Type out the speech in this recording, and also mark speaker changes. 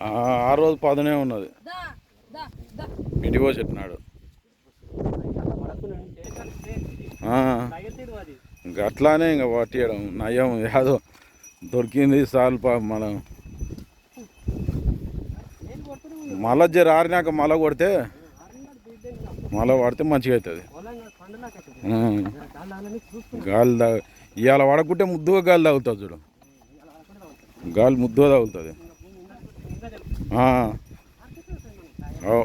Speaker 1: ఆ రోజు పదనే ఉన్నది. ఇంటికి ఇంక అట్లానే ఇంకా పట్టియడం నయం యాదో దొరికింది చాలు పా మనం. మళ్ళా జర ఆరినాక మళ్ళా కొడితే మళ్ళా పడితే మంచిగా అవుతుంది గాలి తా ఇవాళ పడకుంటే ముద్దుగా గాలి తాగుతుంది చూడు. గాలి ముద్దుగా తాగుతుంది. ఆ. అవు.